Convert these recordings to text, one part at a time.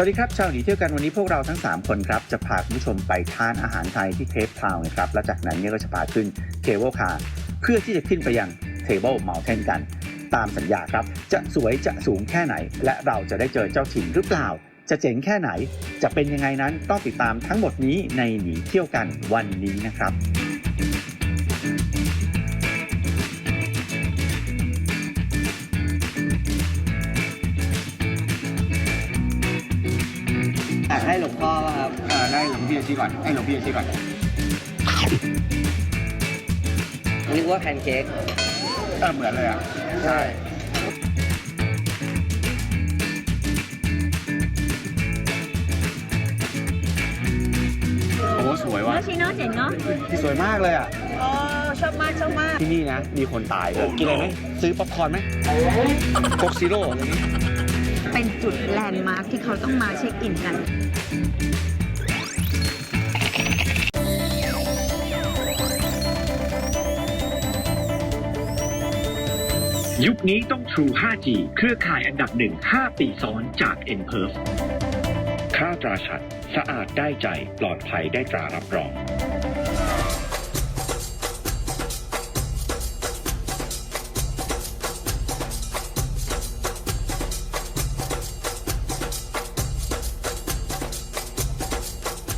สวัสดีครับชาวหนีเที่ยวกันวันนี้พวกเราทั้ง 3 คนครับ จะพาคุณผู้ชมไปทานอาหารไทยที่เคปทาวน์นะครับ และจากนั้นเนี่ยก็จะพาขึ้นเคเบิลคาร์เพื่อที่จะขึ้นไปยังเทเบิลเมลเทนกัน ตามสัญญาครับ จะสวยจะสูงแค่ไหน และเราจะได้เจอเจ้าถิ่นหรือเปล่า จะเจ๋งแค่ไหน จะเป็นยังไงนั้นต้องติดตามทั้งหมดนี้ในหนีเที่ยวกันวันนี้นะครับาได้หลวงพี่ชี้ก่อนให้หลวงพี่ชี้ก่อนนึกว่าแพนเค้กเออเหมือนเลยอะ ใช่ โอ้สวยว่ะชิโน่เจ๋งเนาะสวยมากเลยอะ อ๋อชอบมากชอบมาก ที่นี่นะ มีคนตายเลยกินอะไรไหมซื้อป๊อปคอร์นไหมโคกซีโร่อะไรนี้ เป็นจุดแลนด์มาร์คที่เขาต้องมาเช็คอินกัน ยุคนี้ต้อง True 5G เครือข่ายอันดับหนึ่ง5ปีซ้อนจาก n p e r f ค่าตราชัด สะอาดได้ใจ ปลอดภัยได้ตรารับรอง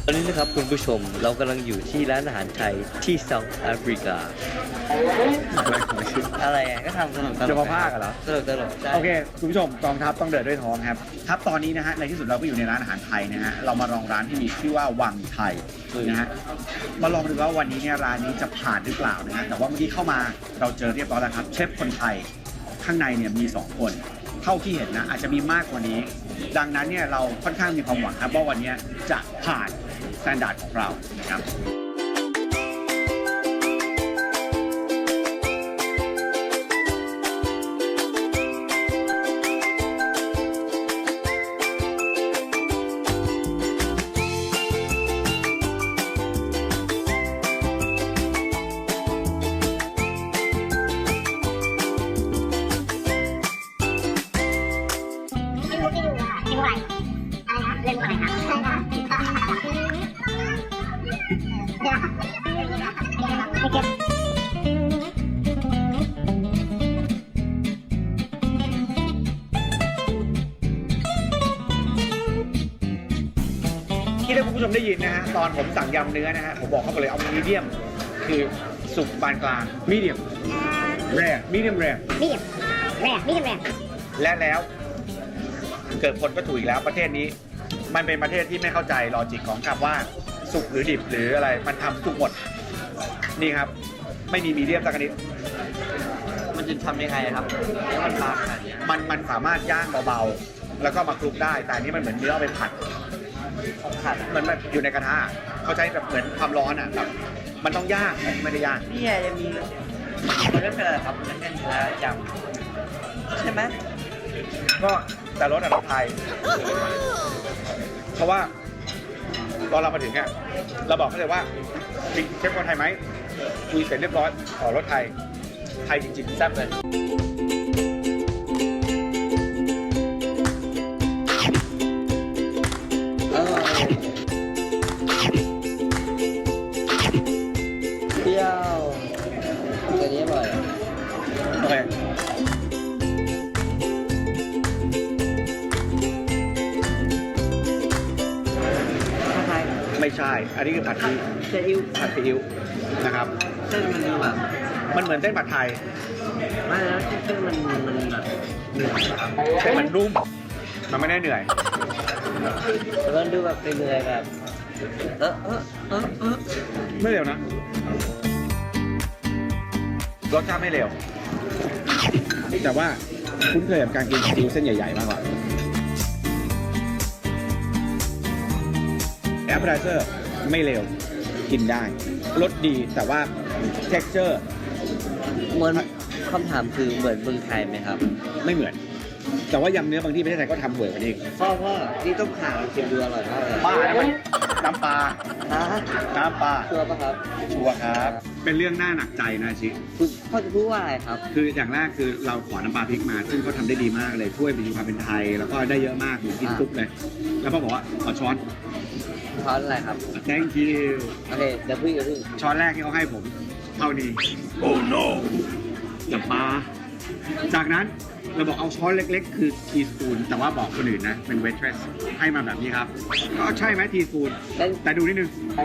ตอนนี้นะครับคุณผู้ชมเรากำลังอยู่ที่ร้านอาหารไทยที่เซาท์แอฟริกา อะไรอะก็ทำสนุกตลกจะมาพากเหรอ สนุกตลกใช่ โอเคคุณผู้ชมกองทัพต้องเดินด้วยท้องครับครับตอนนี้นะฮะในที่สุดเราก็อยู่ในร้านอาหารไทยนะฮะเรามาลองร้านที่มีชื่อว่าวังไทยนะฮะมาลองดูว่าวันนี้เนี่ยร้านนี้จะผ่านหรือเปล่านะฮะแต่ว่าเมื่อกี้เข้ามาเราเจอเรียบร้อยแล้วครับ เชฟคนไทยข้างในเนี่ยมี 2 คน เท่าที่เห็นนะอาจจะมีมากกว่านี้ ดังนั้นเนี่ยเราค่อนข้างมีความหวังครับว่าวันนี้จะผ่านสแตนดาร์ดของเรานะครับ สั่งยำเนื้อนะฮะผมบอกเขาไปเลยเอามีเดียมคือสุกปานกลางมีเดียมแรมีเดียมแรมีดแรกมีดแรกและแล้ว เกิดคนก็ถูกอีกแล้วประเทศนี้ มันเป็นประเทศที่ไม่เข้าใจลอจิกของคำว่าสุกหรือดิบหรืออะไรมันทำสุกหมด นี่ครับ ไม่มีมีเดียมสักนิด มันจะทำยังไงอะครับให้มันบางขนาดเนี้ยมันมันสามารถย่างเบาๆ แล้วก็มาคลุกได้ แต่อันนี้มันเหมือนเนื้อเอาไปผัด ของขัดอะมันมันอยู่ในกระทะเขาใช้แบบเหมือนความร้อนอะแบบมันต้องย่างแต่ไม่ได้ย่างนี่ไงยังมีมันไม่เป็นอะไรครับมันเป็นเนื้อยำใช่ไหมก็แต่รถอะรถไทยเพราะว่าตอนเรามาถึงอะเราบอกเขาเลยว่ามีเชฟคนไทยไหมคุยเสร็จเรียบร้อยขอรถไทยไทยจริงๆแซ่บเลย อันนี้คือผัดซีซีอิ๊วผัดซีอิ๊วนะครับ เส้นมันดูแบบมันเหมือนเส้นผัดไทยไม่แล้วเส้นมันมันแบบเหนื่อยครับเส้นมันนุ่มมันไม่ได้เหนื่อยแต่มันดูแบบเหนื่อยๆแบบเออเออเออเออไม่เร็วนะรสชาติไม่เร็ว แต่ว่าคุ้นเคยกับการกินซีอิ๊วเส้นใหญ่ๆมากกว่าแอปเปอร์เซอร์ ไม่เร็วกินได้รสดีแต่ว่า texture เหมือนคำถามคือเหมือนเมืองไทยไหมครับไม่เหมือน แต่ว่ายำเนื้อบางที่ประเทศไทยก็ทำห่วยกว่านี้อีกพ่อพ่อนี่ต้มข่าชิมดูอร่อยมากเลยบ้าแล้วมันน้ำปลาฮะน้ำปลาชัวร์ปะครับชัวร์ครับ เป็นเรื่องน่าหนักใจนะชิ คุณพ่อจะพูดว่าอะไรครับ คืออย่างแรกคือเราขอน้ำปลาพริกมา ซึ่งเขาทำได้ดีมากเลยช่วยมีความเป็นไทย แล้วก็ได้เยอะมากเหมือนกินอ่าซุปเลย แล้วพ่อบอกว่าขอช้อน ช้อนอะไรครับ thank you โอเคเดี๋ยวพูดกันเรื่องช้อนแรกที่เขาให้ผม เท่านี้ oh no น้ำปลาจากนั้นเราบอกเอาช้อนเล็กๆ คือทีสปูนแต่ว่าบอกคนอื่นนะ เป็นเวทเทรสให้มาแบบนี้ครับ ก็ใช่ไหมทีสปูนแล้วแต่ดูนิดนึง เ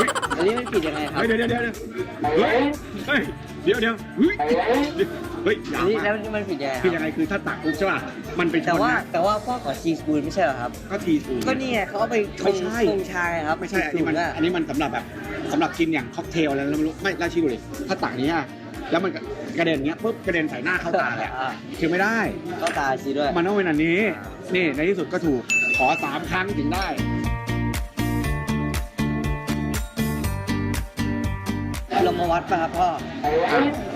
ฮ้ย อันนี้มันผิดยังไงครับ เฮ้ย เดี๋ยวเดี๋ยวเดี๋ยวเดี๋ยวเฮ้ยเฮ้ยเดี๋ยวเดี๋ยวเฮ้ยเฮ้ยยาอัวนนี้มาแล้กวนี่มันผิดยังไงคคือรับยังไงคือถ้าตักปุ๊บใช่ป่ะ มันเป็นแต่ว่าช้อนนะแต่ว่าพ่อขอชีสปูนไม่ใช่เหรอครับ ก็ทีสปูนก็นี่ไงเขาเอาไปชไม่งใช่ ชงชาไงครับไม่ใช่อันนี้มันสูตรอะอันนี้มันสำหรับแบบสำหรับกินอย่างค็อกเทลอะไรแล้วไม่รู้ไม่ราชิดูดิถ้าตักนี้อะแล้วมันกระเด็นอย่างเงี้ยปุ๊บกระเด็นใส่หน้าเข้าตาเลยอะอ่าคือไม่ได้ เข้าตาชีด้วย มันต้องเป็นอันนี้ นี่ในที่สุดก็ถูกขอสามครั้งถึงได้ เรามาวัดป่ะครับพ่อ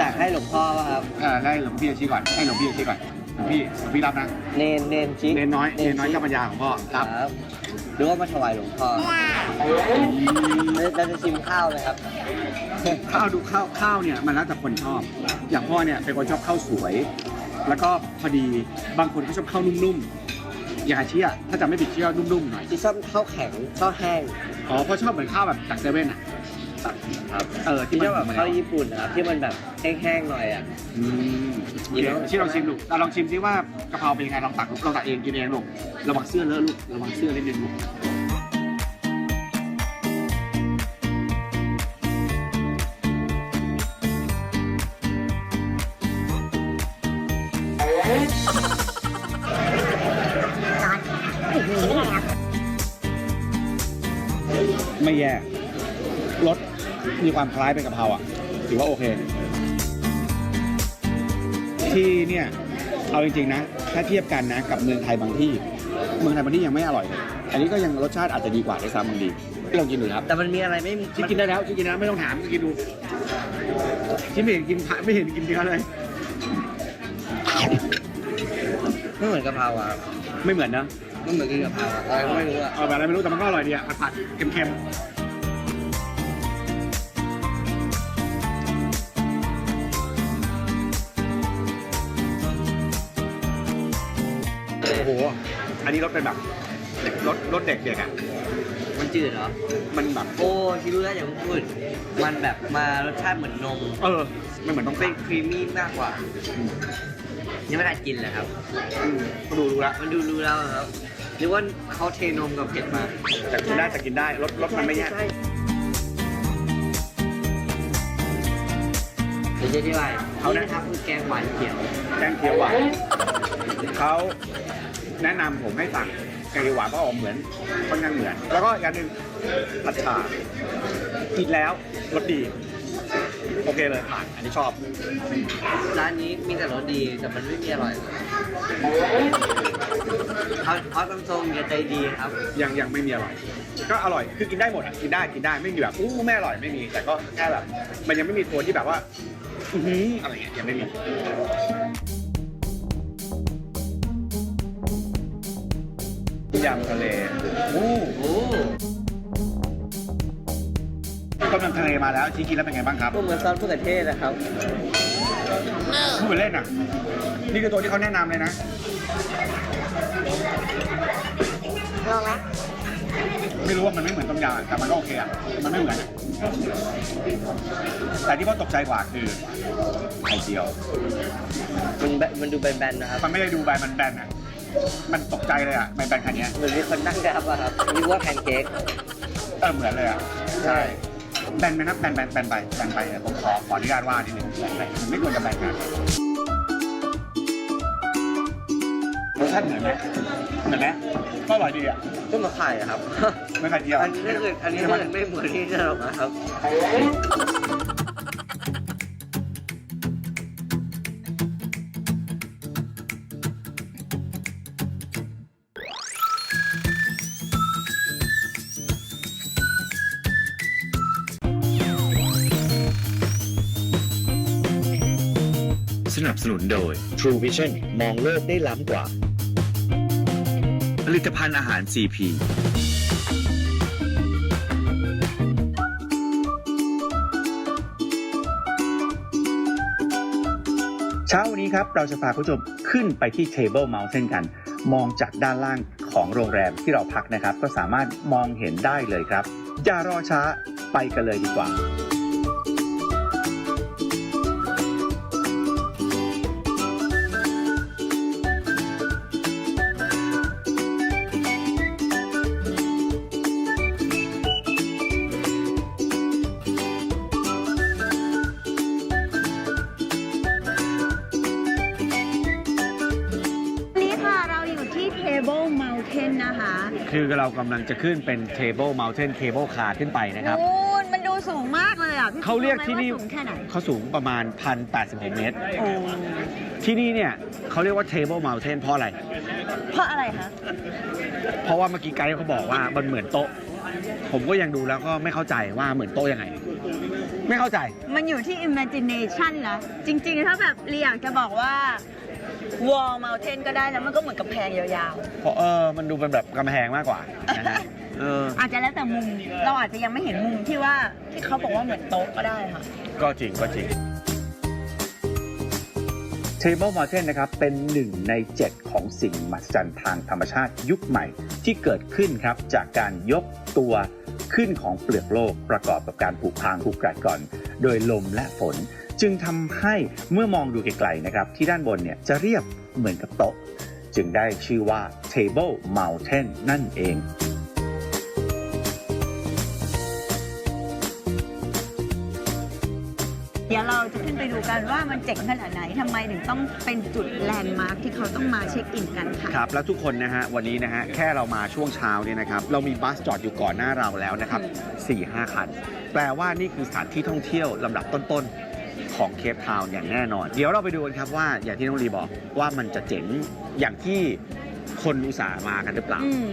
ตักให้หลวงพ่อป่ะครับ อ่าได้หลวงพี่ชี้ก่อนให้หลวงพี่ชี้ก่อนหลวง พี่หลวงพี่รับนะเนนเนนชิเนนน้อยเนนน้อยเจ้าปัญญาของพ่อครัรับบหรือว่ามาถวายหลวงพ่อเราจะชิมข้าวไหมครับ ข้าวดูข้าวข้าวเนี่ยมันแล้วแต่คนชอบ อย่างพ่อเนี่ยเป็นคนชอบข้าวสวย แล้วก็พอดีบางคนก็ชอบข้าวนุ่มๆอย่างอาชีอะถ้าจำไม่ผิดชื่อนุ่มๆหน่อยที่ชอบข้าวแข็งข้าวแห้งอ๋อเพราะชอบเหมือนข้าวแบบจากเซเว่นอะ ครับเออที่ที่ชมัอนบแบบข้าวญี่ปุ่นนะครับที่มันแบบแห้งๆหน่อยอะอืมโอเคชิลองชิมดูเราลองชิมซิว่ากะเพราเป็นยังไงลองตักลองตักเองกินเองลูกระวังเสื้อเลอะลูกระวังเสื้อเล่นเล่นลูกไม่แย่รส มีความคล้ายเป็นกะเพราอะถือว่าโอเค ที่เนี่ยเอาจริงๆนะ ถ้าเทียบกันนะกับเมืองไทยบางที่ เมืองไทยบางที่ยังไม่อร่อยเลยอันนี้ก็ยังรสชาติอาจจะดีกว่าด้วยซ้ำบางทีลองกินดูครับแต่มันมีอะไรไม่มีชิมกินได้แล้วชิมกินได้แล้วไม่ต้องถามกินดูชิมไม่เห็นกินผักไม่เห็นกินเนื้อเลยไม่เหมือนกะเพราอะไม่เหมือนนะไม่เหมือนกินกะเพราอะอะไรก็ไม่รู้อะเอาแบบอะไรไม่รู้แต่มันก็อร่อยดีอะผัดๆเค็มๆ โอ้โห อันนี้รสเป็นแบบรสรสเด็กๆอะ มันจืดเหรอ มันแบบ โอ้ชิรู้แล้วอย่าเพิ่งพูด มันแบบมารสชาติเหมือนนม เออ มันเหมือนต้องเป็เต้นครีมมี่มากกว่า ยังไม่ได้กินเลยครับ ก็ดูรู้ละมันดูรู้แล้วอะครับหรือว่าเขาเทนมกับเผ็ดมา แต่กินได้แต่กินได้รสรสมันไม่แย่เดี๋ยวจะอธิบายเขานี่นะนะครับคือแกงหวานเขียว แกงเขียวหวานเขา แนะนำผมให้สั่งแกงเขียวหวานเพราะออกเหมือนค่อนข้างเหมือน แล้วก็อย่างหนึ่งผัดฉ่ากินแล้วรสดี โอเคเลยผ่านอันนี้ชอบ ร้านนี้มีแต่รสดีแต่มันไม่มีอร่อยเขาเขาตำทรงอย่าใจดีครับยังยังไม่มีอร่อย ก็อร่อยคือกินได้หมดอะกินได้กินได้ไม่มีแบบอู้ไม่อร่อยไม่มี แต่ก็แค่แบบ มันยังไม่มีตัวที่แบบว่า อื้อหืออะไรเงี้ยยังไม่มี ยำทะเลโอ้โอ้ต้มยำทะเลมาแล้วชี้กินแล้วเป็นไงบ้างครับ ก็เหมือนซอสมะเขือเทศนะครับ พูดไปเล่นอะ นี่คือตัวที่เขาแนะนำเลยนะลองไหมไม่รู้ว่ามันไม่เหมือนต้มยำอะแต่มันก็โอเคอะ มันไม่เหมือนอะแต่ที่พ่อตกใจกว่าคือไข่เจียว มันแบมันดูแบนๆนะครับ มันไม่ได้ดูใบมันแบนอะ มันตกใจเลยอะใบแบนขนาดเนี้ยเหมือนมีคนนั่งดับอะครับนึกว่าแพนเค้กเออเหมือนเลยอะใช่แบนไหมครับแบนแบนแบนไปแบนไปเนี่ยผมขอขออนุญาตว่านิดนึงแบนไปมันไม่ควรจะแบนกันรสชาติเหมือนไหมเหมือนไหมก็อร่อยดีอะก็มาไข่อะครับไม่ไข่เจียวอันนี้ถ้าเกิดอันนี้ถ้าเกิดไม่เหมือนที่จะหรอกนะครับ สนับสนุนโดย True Vision มองโลกได้ล้ำกว่า ผลิตภัณฑ์อาหาร CP เช้าวันนี้ครับ เราจะพาคุณผู้ชมขึ้นไปที่ Table Mountain กัน มองจากด้านล่างของโรงแรมที่เราพักนะครับ ก็สามารถมองเห็นได้เลยครับอย่ารอช้าไปกันเลยดีกว่า คือเรากำลังจะขึ้นเป็น Table Mountain Cable Car ขึ้นไปนะครับโอ้ยมันดูสูงมากเลยอะพี่เขาเรียกที่นี่รู้ไหมว่าสูงแค่ไหนเขาสูงประมาณ 1,086 เมตร โอ้ที่นี่เนี่ยเขาเรียกว่า Table Mountain เพราะอะไร เพราะอะไรคะ เพราะว่าเมื่อกี้ไกด์เขาบอกว่ามันเหมือนโต๊ะ ผมก็ยังดูแล้วก็ไม่เข้าใจว่าเหมือนโต๊ะยังไง ไม่เข้าใจ มันอยู่ที่ imagination นะจริงๆ ถ้าแบบเรียกจะบอกว่า wall mountain ก็ได้นะมันก็เหมือนกับแพงยาวเพราะเออมันดูเป็นแบบกำแพงมากกว่านะฮะเออ ๆ อาจจะแล้วแต่มุมเราอาจจะยังไม่เห็นมุมที่ว่าที่เขาบอกว่าเหมือนโต๊ะก็ได้ค่ะ ก็จริงก็จริง Table Mountain นะครับเป็นหนึ่งใน 7 ของสิ่งมหัศจรรย์ทางธรรมชาติยุคใหม่ ที่เกิดขึ้นครับจากการยกตัวขึ้นของเปลือกโลกประกอบกับการผูกพางผูกกัดก่อน โดยลมและฝน จึงทำให้เมื่อมองดูไกลๆนะครับที่ด้านบนเนี่ยจะเรียบเหมือนกับโต๊ะ จึงได้ชื่อว่า Table Mountain นั่นเองเดี๋ยวเราจะขึ้นไปดูกันว่ามันเจ๋งขนาดไหนทำไมถึงต้องเป็นจุดแลนด์มาร์คที่เขาต้องมาเช็คอินกันค่ะ ครับ แล้วทุกคนนะฮะ วันนี้นะฮะ แค่เรามาช่วงเช้าเนี่ยนะครับ เรามีบัสจอดอยู่ก่อนหน้าเราแล้วนะครับ4ี่ห้าคัน แปลว่านี่คือสถานที่ท่องเที่ยวลำดับต้นๆ ของเคปทาวน์อย่างแน่นอน เดี๋ยวเราไปดูกันครับว่าอย่างที่น้องลีบอกว่ามันจะเจ๋งอย่างที่คนอุตส่าห์มากันหรือเปล่า อืม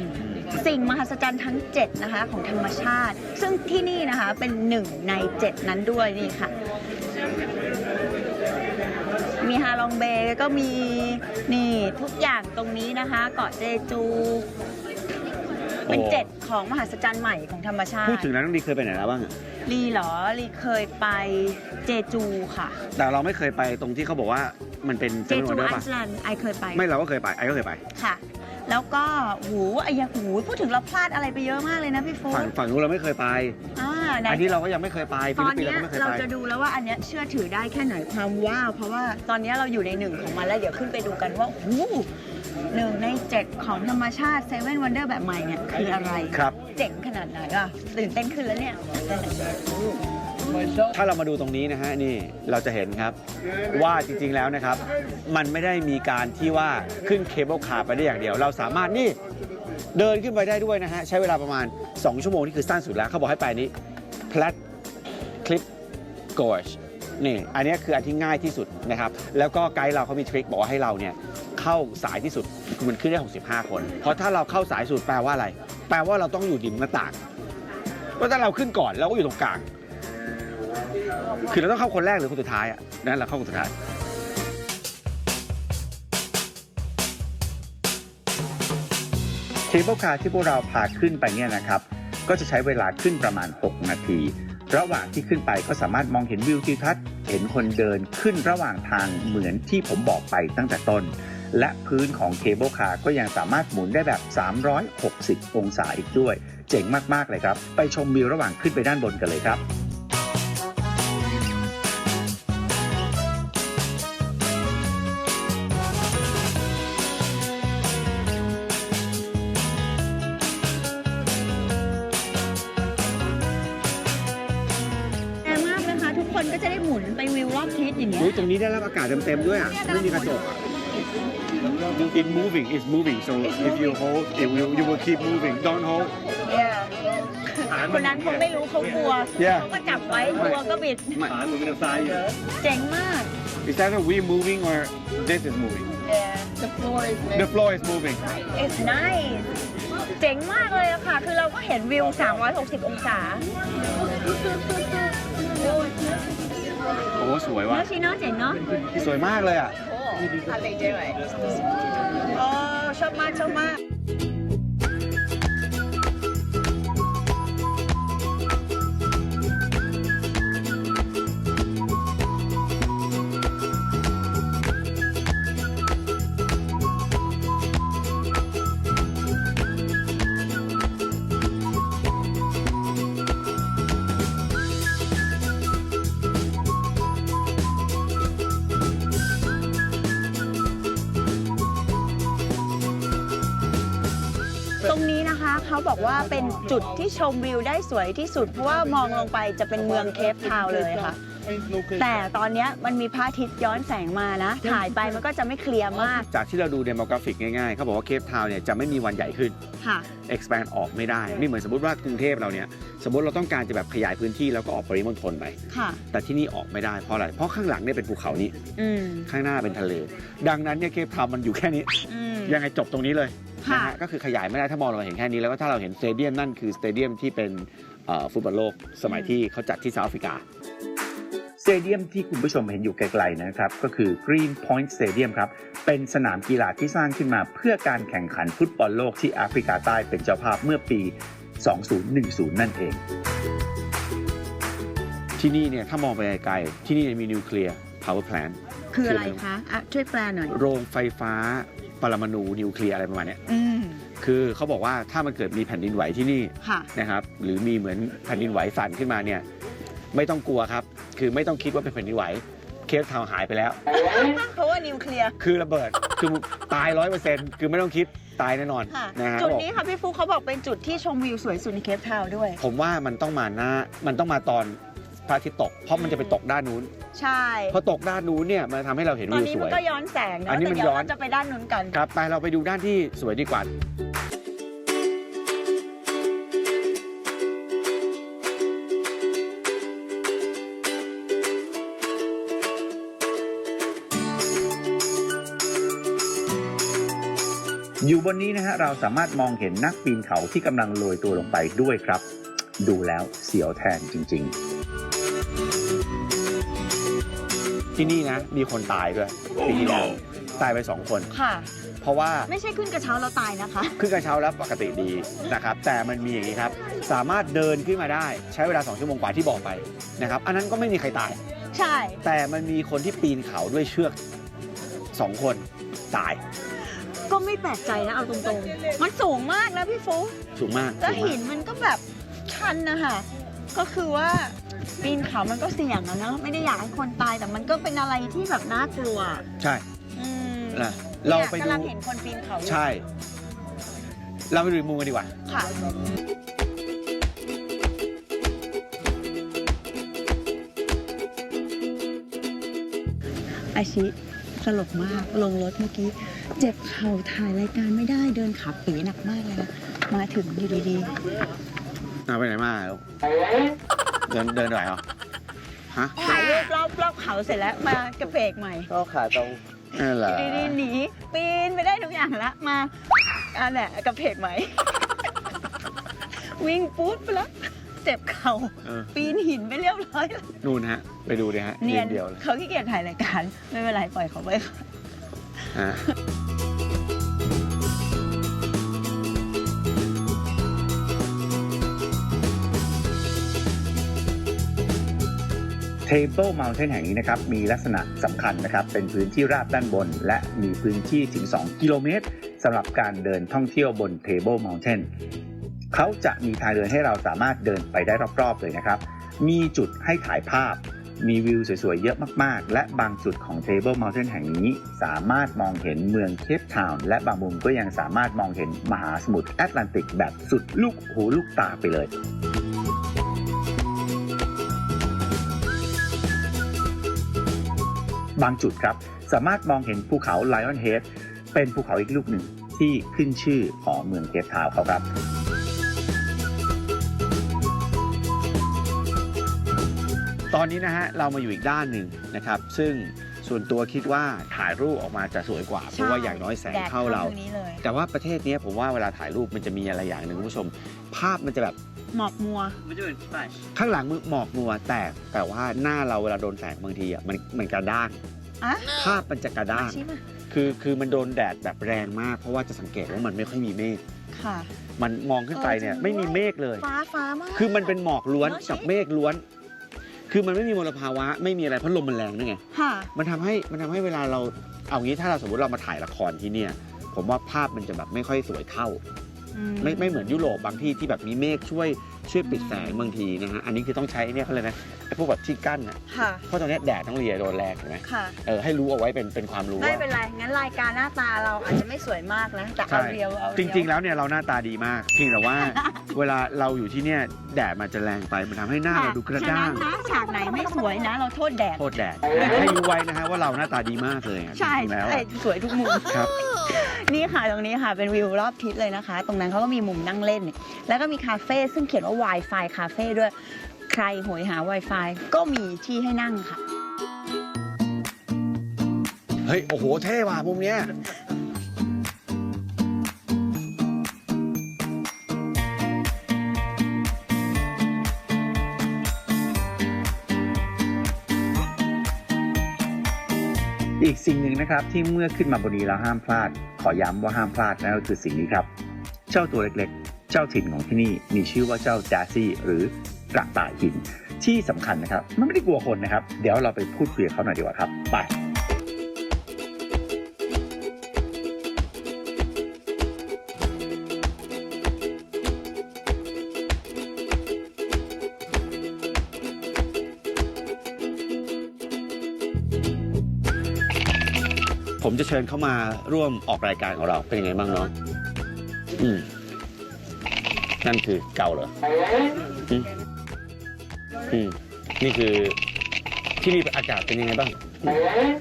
สิ่งมหัศจรรย์ทั้ง 7 นะคะ ของธรรมชาติ ซึ่งที่นี่นะคะเป็นหนึ่งใน 7 นั้นด้วยนี่ค่ะ มีฮาลองเบย์ก็มีนี่ทุกอย่างตรงนี้นะคะ เกาะเจจู เป็นโอ้ เจ็ด ของมหัศจรรย์ใหม่ของธรรมชาติพูดถึงแล้วน้องลีเคยไปไหนแล้วบ้างอะลีเหรอลีเคยไปเจจูค่ะ แต่เราไม่เคยไปตรงที่เขาบอกว่ามันเป็นเจเซเว่นจูวันเดอร์ไอป่ะซ์แลนด์ไอเคยไปไม่เราก็เคยไปไอ้ก็เคยไปค่ะ แล้วก็หูไอยังหูพูดถึงเราพลาดอะไรไปเยอะมากเลยนะพี่โฟฝั่งนฝั่งนู้นเราไม่เคยไปอ่าไหนอันนี้เราก็ยังไม่เคยไปตฟิอลินปปินส์เนี้เรายก็ไม่เคยเราไปจะดูแล้วว่าอันเนี้ยเชื่อถือได้แค่ไหนความว้าวเพราะว่าตอนเนี้ยเราอยู่ในหนึ่งของมันแล้วเดี๋ยวขึ้นไปดูกันว่าหู หนึ่งในเจ็ดของธรรมชาติเซเว่นวันเดอร์แบบใหม่เนี่ยคืออะไรครับ เจ๋งขนาดไหนอะตื่นเต้นขึ้นแล้วเนี่ยถ้าเรามาดูตรงนี้นะฮะนี่เราจะเห็นครับว่าจริงๆแล้วนะครับ มันไม่ได้มีการที่ว่าขึ้นเคเบิลคาร์ไปได้อย่างเดียว เราสามารถนี่เดินขึ้นไปได้ด้วยนะฮะใช้เวลาประมาณ 2 ชั่วโมงนี่คือสั้นสุดแล้วเขาบอกให้ไปนี้ Plat Clip Gorge นี่อันนี้คืออันที่ง่ายที่สุดนะครับ แล้วก็ไกด์เราเขามีทริคบอกว่าให้เราเนี่ย เข้าสายที่สุดคือมันขึ้นได้ 65 คน เพราะถ้าเราเข้าสายสุดแปลว่าอะไร แปลว่าเราต้องอยู่ดินหน้าต่างเพราะถ้าเราขึ้นก่อนเราก็อยู่ตรงกลาง คือเราต้องเข้าคนแรกหรือคนสุดท้ายอะนั่นเราเข้าคนสุดท้ายเคเบิลคาร์ที่พวกเราพาขึ้นไปเนี่ยนะครับ ก็จะใช้เวลาขึ้นประมาณ 6 นาที ระหว่างที่ขึ้นไปก็สามารถมองเห็นวิวทิวทัศน์ เห็นคนเดินขึ้นระหว่างทางเหมือนที่ผมบอกไปตั้งแต่ต้น และพื้นของเคเบิลคาร์ก็ยังสามารถหมุนได้แบบ 360 องศาอีกด้วย เจ๋งมากๆเลยครับ ไปชมวิวระหว่างขึ้นไปด้านบนกันเลยครับคนก็จะได้หมุนไปวิวรอบทิศอย่างเงี้ยตรงนี้ได้รับอากาศเต็มๆด้วยอะ ไม่มีกระจกอะ It moving it's moving so if you hold it will you will keep moving don't hold คนนั้นคงไม่รู้เขากลัว Yeah เขาก็จับไว้กลัวก็บิดขาหนูเป็นซ้ายอยู่ เจ๋งมาก Is that a we moving or this is moving The floor is The floor is moving It's nice เจ๋งมากเลยอะค่ะ คือเราก็เห็นวิว 360 องศา โอ้สวยเนว่ะอะชีเนาะเจ๋งเนาะ สวยมากเลยอะอะไรเจ๊ไหมโอ้ ชอบมากชอบ บอกว่าเป็นจุดที่ชมวิวได้สวยที่สุด เพราะว่ามองลงไปจะเป็นเมืองเคปทาวน์เลยค่ะ แต่ตอนเนี้ยมันมีพระอาทิตย์ย้อนแสงมานะ ถ่ายไปมันก็จะไม่เคลียร์มาก จากที่เราดูเดโมกราฟิกง่ายๆ เขาบอกว่าเคปทาวน์เนี่ยจะไม่มีวันใหญ่ขึ้น ค่ะ expand ออกไม่ได้ ไม่เหมือนสมมติว่ากรุงเทพเราเนี่ย สมมติเราต้องการจะแบบขยายพื้นที่แล้วก็ออกปริมณฑลไป ค่ะ แต่ที่นี่ออกไม่ได้เพราะอะไร เพราะข้างหลังเนี่ยเป็นภูเขานี้อืมข้าข้างหน้าเป็นทะเล ดังนั้นเนี่ยเคปทาวน์มันอยู่แค่นี้ อืมยังไงจบตรงนี้เลยค่ะ นะฮะก็คือขยายไม่ได้ถ้ามองเราเห็นแค่นี้ แล้วก็ถ้าเราเห็นสเตเดียมนั่นคือสเตเดียมที่เป็นเอ่อฟุตบอลโลกสมัยที่เขาจัดที่เซาท์แอฟริกา สเตเดียมที่คุณผู้ชมเห็นอยู่ไกลๆนะครับ ก็คือ Green Point Stadium ครับ เป็นสนามกีฬาที่สร้างขึ้นมาเพื่อการแข่งขันฟุตบอลโลกที่แอฟริกาใต้เป็นเจ้าภาพเมื่อปี 2010 นั่นเอง ที่นี่เนี่ยถ้ามองไปไกลๆที่นี่มีนิวเคลียร์ power plant คืออะไรคะอะช่วยแปลหน่อย โรงไฟฟ้า ปรมาณูนิวเคลียร์อะไรประมาณเนี้ยอืม คือเขาบอกว่าถ้ามันเกิดมีแผ่นดินไหวที่นี่ค่ะ นะครับ หรือมีเหมือนแผ่นดินไหวสั่นขึ้นมาเนี่ย ไม่ต้องกลัวครับ คือไม่ต้องคิดว่าเป็นแผ่นดินไหว เคปทาวน์หายไปแล้ว เพราะว่านิวเคลียร์ คือระเบิด คือตายร้อยเปอร์เซ็นต์คือไม่ต้องคิดตายแน่นอนค่ะ นะฮะจุดนี้ค่ะพี่ฟุกเขาบอกเป็นจุดที่ชมวิวสวยสุดในเคปทาวน์ด้วย ผมว่ามันต้องมาหน้า มันต้องมาตอน พระอาทิตย์ตก เพราะมันจะไปตกด้านนู้น ใช่ พอตกด้านนู้นเนี่ยมันทำให้เราเห็นตอนวิวนี้สมัวย นก็ย้อนแสงนะอันนี้แต่มันเดี๋ยวย้อน เราจะไปด้านนู้นกัน ครับไปเราไปดูด้านที่สวยดีกว่า อยู่บนนี้นะฮะเราสามารถมองเห็นนักปีนเขาที่กำลังโรยตัวลงไปด้วยครับ ดูแล้วเสียวแทนจริง ๆ ที่นี่นะ มีคนตายด้วยปีที่แล้วตายไปสองคน ค่ะ เพราะว่าไม่ใช่ขึ้นกระเช้าแล้วตายนะคะ ขึ้นกระเช้าแล้วปกติดีนะครับ แต่มันมีอย่างนี้ครับ สามารถเดินขึ้นมาได้ใช้เวลา 2 ชั่วโมงกว่าที่บอกไปนะครับ อันนั้นก็ไม่มีใครตาย ใช่ แต่มันมีคนที่ปีนเขาด้วยเชือก 2 คนตาย ก็ไม่แปลกใจนะ เอาตรงๆ มันสูงมากนะพี่ฟุกสูงมากแล้วสูงหิมากนมันก็แบบชันนะคะก็คือว่า ปีนเขามันก็เสี่ยงอะเนอะไม่ได้อยากให้คนตายแต่มันก็เป็นอะไรที่แบบน่ากลัวใช่อืมนะเราไปเนี่ยดู กำลังเห็นคนปีนเขาอยู่ใช่ เราไปดูมุมกันดีกว่า ค่ะอาชิสลบมากลงรถเมื่อกี้ เจ็บเข่าถ่ายรายการไม่ได้เดินขาปีหนักมากเลยนะมาถึงอยู่ดีเอาไปไหนมาลูก เดินเดินไหวเหรอฮะๆถ่ายรูปรอบรอบเขาเสร็จแล้วมากระเพกใหม่ก็ขาตรงนั่นเหรออยู่ดีๆหนีปีนไปได้ทุกอย่างละมาอันแหละกระเพกใหม่ วิ่งปุ๊บไปแล้วเจ็บเข่าเออปีนหินไปเรียบร้อยแล้วนู่นฮะ ไปดูดิฮะเนียนเดียวเลยเขาขี้เกียจถ่ายรายการ ไม่เป็นไรปล่อยเขาไปค่ะ ฮะ Table Mountain แห่งนี้นะครับมีลักษณะสำคัญนะครับเป็นพื้นที่ราบด้านบน และมีพื้นที่ถึง 2 กิโลเมตรสำหรับการเดินท่องเที่ยวบน Table Mountain เขาจะมีทางเดินให้เราสามารถเดินไปได้รอบๆเลยนะครับ มีจุดให้ถ่ายภาพ มีวิวสวยๆ เยอะมากๆ และบางจุดของ Table Mountain แห่งนี้ สามารถมองเห็นเมืองเคปทาวน์และบางมุมก็ยังสามารถมองเห็นมหาสมุทรแอตแลนติกแบบสุดลูกหูลูกตาไปเลย บางจุดครับ สามารถมองเห็นภูเขาไลออนเฮดเป็นภูเขาอีกลูกหนึ่งที่ขึ้นชื่อของเมืองเคปทาวน์เขาครับ ตอนนี้นะฮะเรามาอยู่อีกด้านหนึ่งนะครับ ซึ่งส่วนตัวคิดว่าถ่ายรูปออกมาจะสวยกว่า เพราะว่าอย่างน้อยแสงเข้าเราแดดทงนี้เลยแต่ว่าประเทศเนี้ยผมว่าเวลาถ่ายรูปมันจะมีอะไรอย่างหนึ่งคุณผู้ชม ภาพมันจะแบบ หมอกมัว มันจะเป็นแฟลชข้างหลังมือหมอกมัวแต่แต่ว่าหน้าเราเวลาโดนแสงบางทีอะมันมันกระด้างอะภาพมันจะกระด้าง ชิมะคือคือมันโดนแดดแบบแรงมาก เพราะว่าจะสังเกตว่ามันไม่ค่อยมีเมฆค่ะ มันมองขึ้นไปเนี่ยเออจริงไม่มีด้วยเมฆเลย ฟ้าฟ้ามาก คือมันเป็นหมอกล้วนเนอะ กับชิเมฆล้วน คือมันไม่มีมลภาวะไม่มีอะไรเพราะลมมันแรงด้วยไง ค่ะ มันทำให้มันทำให้เวลาเราเอางี้ถ้าเราสมมติเรามาถ่ายละครที่เนี่ย ผมว่าภาพมันจะแบบไม่ค่อยสวยเท่าอื ไม่ไม่เหมือนยุโรปบางที่ที่แบบมีเมฆช่วย ช่วยปิดแสงบางทีนะฮะอันนี้คือต้องใช้เนี่ยเขาเลยกนะไอ้พวกแบบที่กั้นอะค่ะ เพราะตอนเนี้ยแดดต้องเรียโดนแรงเห็นไหมค่ะ เออให้รู้เอาไว้เป็นเป็นความรู้ไม่ว่าเป็นไร งั้นรายการหน้าตาเราอาจจะไม่สวยมากนะ แต่เอาใช่เรียวเอาจริง ๆ แล้วเนี่ยเราหน้าตาดีมากเพียงแต่ว่า เวลาเราอยู่ที่เนี่ยแดดมันจะแรงไปมันทำให้หน้าเราดูกระด้าง ฉะนั้นนะฉากไหนไม่สวยนะ เราโทษแดด โทษแดดให้รู้ไว้นะฮะว่าเราหน้าตาดีมากเลยอะใช่จริงๆแล้วใช่อะสวยทุกมุม ครับนี่ค่ะตรงนี้ค่ะเป็นวิวรอบทิศเลยนะคะ ตรงนั้นเขาก็มีมุมนั่งเล่น แล้วก็มีคาเฟ่ซึ่งเขียนว่า Wi-Fi คาเฟ่ด้วย ใครโหยหา Wi-Fi ก็มีที่ให้นั่งค่ะ เฮ้ย โอ้โห เท่ว่ะมุมเนี้ยอีกสิ่งหนึ่งนะครับที่เมื่อขึ้นมาบนนี้แล้วห้ามพลาด ขอย้ำว่าห้ามพลาดนั่นก็คือสิ่งนี้ครับ เจ้าตัวเล็กๆ จ้าถิ่นของที่นี่มีชื่อว่าเจ้าแจสซี่หรือกระต่ายหิน ที่สำคัญนะครับ มันไม่ได้กลัวคนนะครับ เดี๋ยวเราไปพูดคุยกับเขาหน่อยดีกว่าครับ ไปผมจะเชิญเขามาร่วมออกรายการของเราเป็นยังไงบ้างเน้องอืม นั่นคือเก่าเหรออืมอืมนี่คือที่นี่อากาศเป็นยังไงบ้างอืม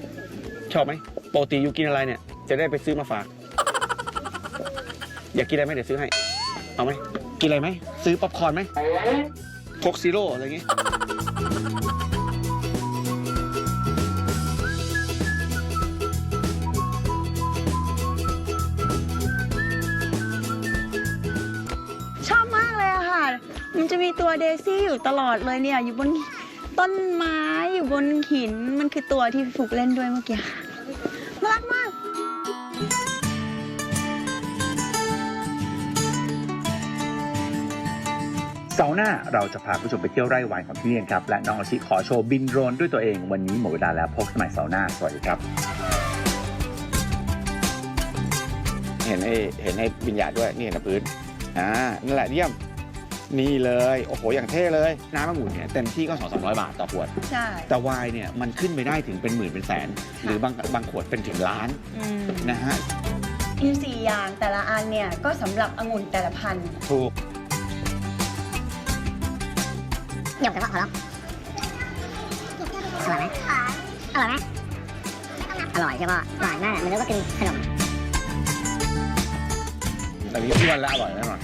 ชอบไหมปกติอยู่กินอะไรเนี่ย จะได้ไปซื้อมาฝาก อยากกินอะไรไหมเดี๋ยวซื้อให้ เอาไหม กินอะไรไหม ซื้อป๊อปคอร์นไหมโคกซีโร่อะไรอย่างงี้ เดซี่อยู่ตลอดเลยเนี่ย อยู่บนต้นไม้อยู่บนหินมันคือตัวที่ฟุกเล่นด้วยเมื่อกี้ค่ะน่ารักมากเสาร์หน้าเราจะพาผู้ชมไปเที่ยวไร่ไวน์ของที่นี่กันครับ และน้องอาชิขอโชว์บินโดรนด้วยตัวเองวันนี้หมดเวลาแล้วพบกันใหม่เสาร์หน้า สวัสดีครับ เห็นให้เห็นให้บินหยาดด้วยนี่เห็นนะพื้นอ่านั่นแหละเยี่ยม นี่เลย โอ้โห อย่างเท่เลย น้ำมะงุ่นเนี่ยเต็มที่ก็2 3 0 0บาทต่อขวด ใช่ แต่ไวน์เนี่ยมันขึ้นไปได้ถึงเป็นหมื่นเป็นแสน หรือบางบางขวดเป็นถึงล้านอืมนะฮะ อินทรีย์อย่างแต่ละอันเนี่ยก็สำหรับองุ่นแต่ละพันธุ์ถูกเดี๋ยวแต่ว่าขอร้องอร่อยไหมอร่อยไหมอร่อยใช่ป่ะอร่อยมากมันเรียกว่ากินขนม แต่นี้อ้วนและอร่อยแน่นอน